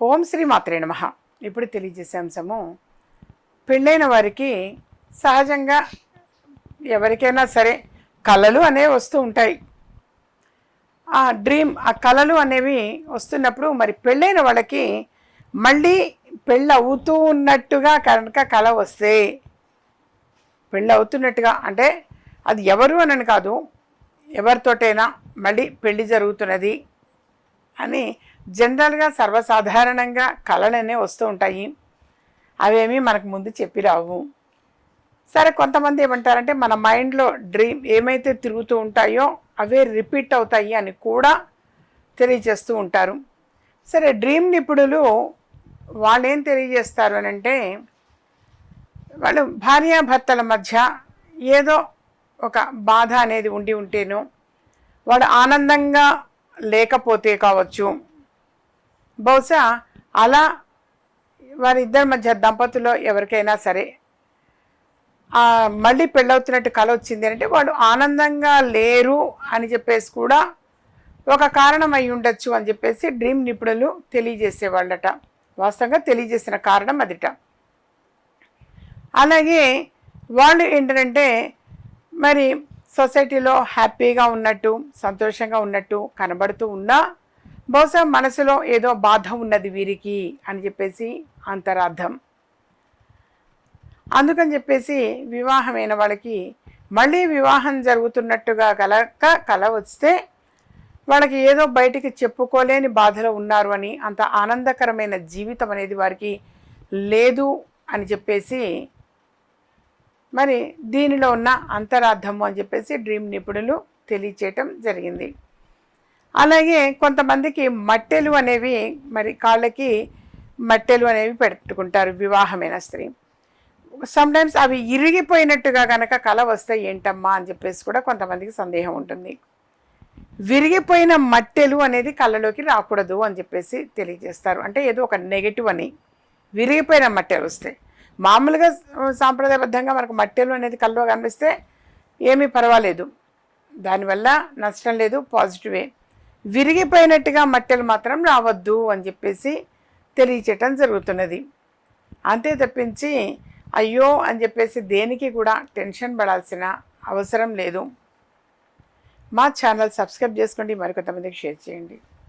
ఓం శ్రీ మాత్రే నమ. ఇప్పుడు తెలియజేసే అంశము పెళ్ళైన వారికి సహజంగా ఎవరికైనా సరే కళలు అనేవి వస్తూ ఉంటాయి. ఆ డ్రీమ్ ఆ కళలు అనేవి వస్తున్నప్పుడు మరి పెళ్ళైన వాళ్ళకి మళ్ళీ పెళ్ళి అవుతూ ఉన్నట్టుగా కనుక కళ వస్తే పెళ్ళి అవుతున్నట్టుగా అంటే అది ఎవరు అనని కాదు ఎవరితోటైనా మళ్ళీ పెళ్ళి జరుగుతున్నది. అని జనరల్గా సర్వసాధారణంగా కళలనే వస్తూ ఉంటాయి. అవేమీ మనకు ముందు చెప్పి రావు. సరే కొంతమంది ఏమంటారంటే మన మైండ్లో డ్రీమ్ ఏమైతే తిరుగుతూ ఉంటాయో అవే రిపీట్ అవుతాయి అని కూడా తెలియజేస్తూ ఉంటారు. సరే డ్రీమ్ నిపుణులు వాళ్ళు ఏం తెలియజేస్తారు అని అంటే వాళ్ళు భార్యాభర్తల మధ్య ఏదో ఒక బాధ అనేది ఉండి ఉంటేనో వాడు ఆనందంగా లేకపోతే కావచ్చు. బహుశా అలా వారిద్దరి మధ్య దంపతుల్లో ఎవరికైనా సరే మళ్ళీ పెళ్ళవుతున్నట్టు కళ వచ్చింది అంటే వాడు ఆనందంగా లేరు అని చెప్పేసి కూడా ఒక కారణం అయి ఉండొచ్చు అని చెప్పేసి డ్రీమ్ నిపుణులు తెలియజేసేవాళ్ళట. వాస్తవంగా తెలియజేసిన కారణం అదిట. అలాగే వాళ్ళు ఏంటంటే మరి సొసైటీలో హ్యాపీగా ఉన్నట్టు సంతోషంగా ఉన్నట్టు కనబడుతూ ఉన్నా బహుశా మనసులో ఏదో బాధ ఉన్నది వీరికి అని చెప్పేసి అంతరార్థం. అందుకని చెప్పేసి వివాహమైన వాళ్ళకి మళ్ళీ వివాహం జరుగుతున్నట్టుగా కలక కల వస్తే వాళ్ళకి ఏదో బయటికి చెప్పుకోలేని బాధలో ఉన్నారు అని అంత ఆనందకరమైన జీవితం అనేది వారికి లేదు అని చెప్పేసి మరి దీనిలో ఉన్న అంతరార్థము అని చెప్పేసి డ్రీమ్ నిపుణులు తెలియచేయటం జరిగింది. అలాగే కొంతమందికి మట్టెలు అనేవి మరి కాళ్ళకి మట్టెలు అనేవి పెట్టుకుంటారు వివాహమైన స్త్రీ. సమ్టైమ్స్ అవి ఇరిగిపోయినట్టుగా కనుక కళ వస్తే ఏంటమ్మా అని చెప్పేసి కూడా కొంతమందికి సందేహం ఉంటుంది. విరిగిపోయిన మట్టెలు అనేది కళ్ళలోకి రాకూడదు అని చెప్పేసి తెలియజేస్తారు. అంటే ఏదో ఒక నెగటివ్ అని. విరిగిపోయిన మట్టెలు వస్తాయి మామూలుగా సాంప్రదాయబద్ధంగా మనకు మట్టెలు అనేది కల్లో కనిపిస్తే ఏమీ పర్వాలేదు. దానివల్ల నష్టం లేదు పాజిటివే విరిగిపోయినట్టుగా మట్టెలు మాత్రం రావద్దు అని చెప్పేసి తెలియచేయటం జరుగుతున్నది. అంతే తప్పించి అయ్యో అని చెప్పేసి దేనికి కూడా టెన్షన్ పడాల్సిన అవసరం లేదు. మా ఛానల్ సబ్స్క్రైబ్ చేసుకోండి మరికొంతమందికి షేర్ చేయండి.